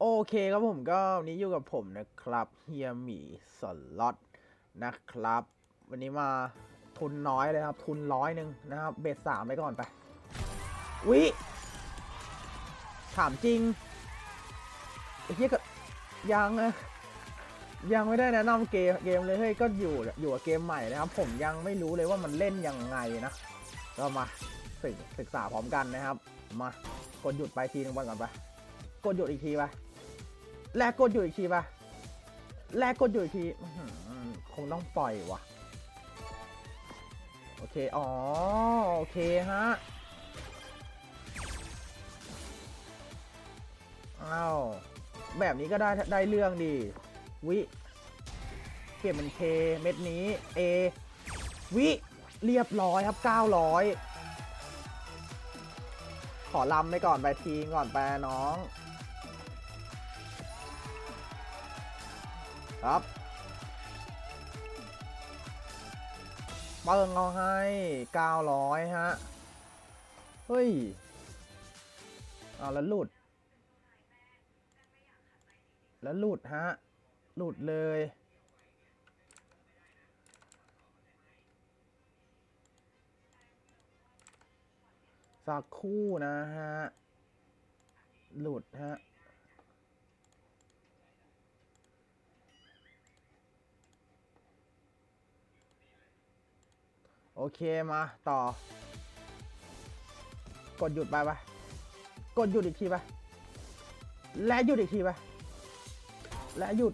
โอเคครับผมก็วันนี้อยู่กับผมนะครับเฮียหมีสล็อตนะครับ วันนี้มาทุนน้อยเลยครับ ทุนร้อยหนึ่งนะครับ เบสสามไปก่อนไปวิถามจริงเหี้ยก็ยังยังไม่ได้แนะนำเกมเกมเลยเฮ้ยก็อยู่อยู่กับเกมใหม่นะครับ ผมยังไม่รู้เลยว่ามันเล่นยังไงนะก็มาศึกศึกษาพร้อมกันนะครับ มากดหยุดไปทีนึงวันก่อนไป กดหยุดอีกทีไปแลกกดหยุดอีกทีไปแลกกดหยุดอีกทีคงต้องปล่อยว่ะ โอเค อ๋อ โอเคฮะอ้าวแบบนี้ก็ได้ได้เรื่องดี วิ เปลี่ยนเป็นเคเม็ดนี้ A วิ เรียบร้อยครับ 900 ขอลำไปก่อนไปทีก่อนไปน้อง ครับเปิงเอาให้ 900 ฮะ เฮ้ยเอาแล้วหลุด แล้วหลุดฮะ หลุดเลย สักคู่นะฮะ หลุดฮะ โอเคมาต่อ กดหยุดไปไปกดหยุดอีกทีไปและหยุดอีกทีไปและหยุด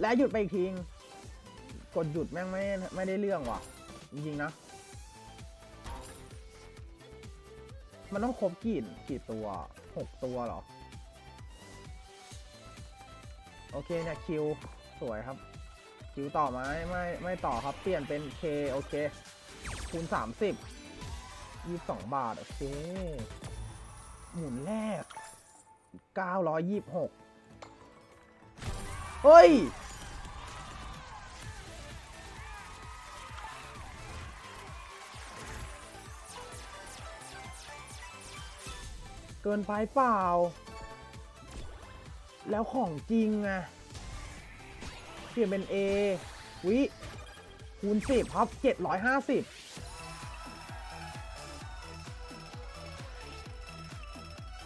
และหยุดไปอีกทีกดหยุดแม่งไม่ไม่ได้เรื่องว่ะ จริงๆนะ มันต้องครบกี่กี่ตัวหกตัวหรอ โอเคเนี่ยคิว สวยครับ คิวต่อไหมไม่ไม่ต่อครับเปลี่ยนเป็น K โอเคคูณ 30 22 บาท โอเค หมุนแรก 926 เฮ้ย เกินไปเปล่า แล้วของจริงอะ เปลี่ยนเป็น A วิคูณ10ครับ750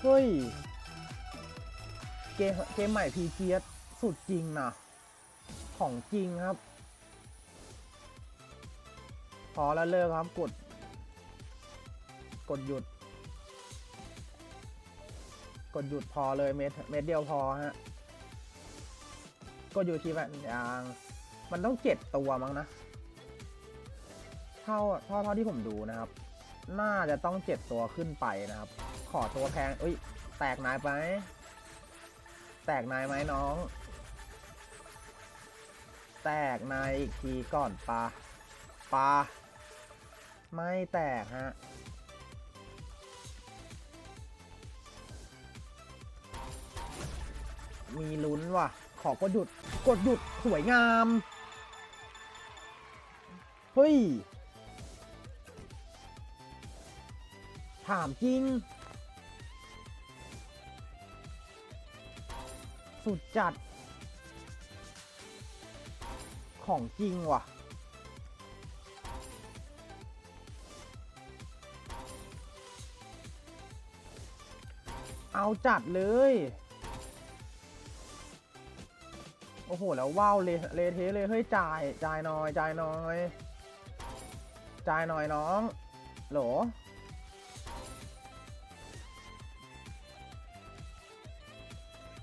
เฮ้ย เกมเกมใหม่พีเจียสุดจริงนะ ของจริงครับ พอแล้วเลิกครับกด กดหยุด กดหยุดพอเลยเม็ดเม็ดเดียวพอฮะ ก็อยู่ที่แบบอย่างมันต้องเจ็ดตัวมั้งนะ เท่าเท่าเท่าที่ผมดูนะครับ น่าจะต้องเจ็ดตัวขึ้นไปนะครับ ขอตัวแพงเอ้ย แตกนายไป แตกนายไหมน้อง แตกนายอีกทีก่อนปลาปลาไม่แตกฮะมีลุ้นว่ะ ขอกดหยุด กดหยุดสวยงาม เฮ้ย ถามจริง สุดจัด ของจริงว่ะเอาจัดเลย อ้โห แล้วว้าวเลเทเลยเฮ้ยจ่ายจ่ายหน่อยจ่ายหน่อยจ่ายหน่อยน้องโหล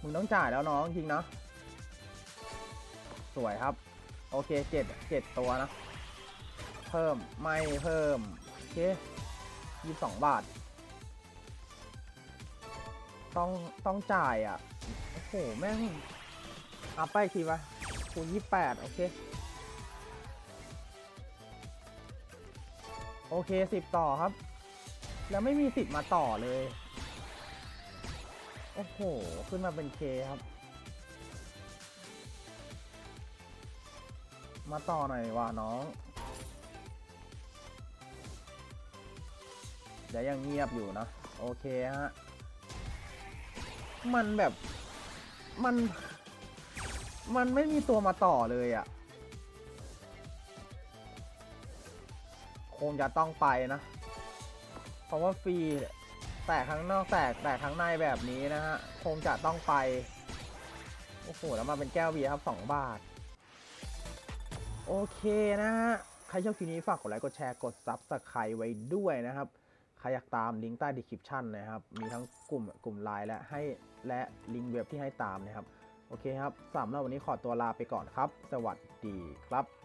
มึงต้องจ่ายแล้วน้องจริงนะสวยครับ โอเคเจ็ดเจ็ดตัวนะ เพิ่มไม่เพิ่ม โอเคยี่สองบาท ต้องต้องจ่ายอะ โอ้โห แม่ง อัพไปทีปะคูณยี่แปดโอเค โอเคสิบต่อครับ แล้วไม่มีสิบมาต่อเลย โอ้โห ขึ้นมาเป็นเคครับ มาต่อหน่อยว่ะน้อง เดี๋ยวยังเงียบอยู่นะ โอเคฮะ มันแบบ มัน มันไม่มีตัวมาต่อเลยอะ่ะ คงจะต้องไปนะ เพราะว่าฟรีแต่ข้างนอกแตกแต่ข้างในแบบนี้นะฮะ คงจะต้องไป โอ้โห แล้วมาเป็นแก้วเบียร์ครับ 2 บาท โอเคนะฮะ ใครชอบคลิปนี้ฝากกดไลค์ กดแชร์ กดซับสไครต์ไว้ด้วยนะครับ ใครอยากตามลิงก์ใต้ดีคริปชันนะครับ มีทั้งกลุ่มกลุ่มไลน์และให้และลิงก์เว็บที่ให้ตามนะครับ โอเคครับสำหรับวันนี้ขอตัวลาไปก่อนครับ สวัสดีครับ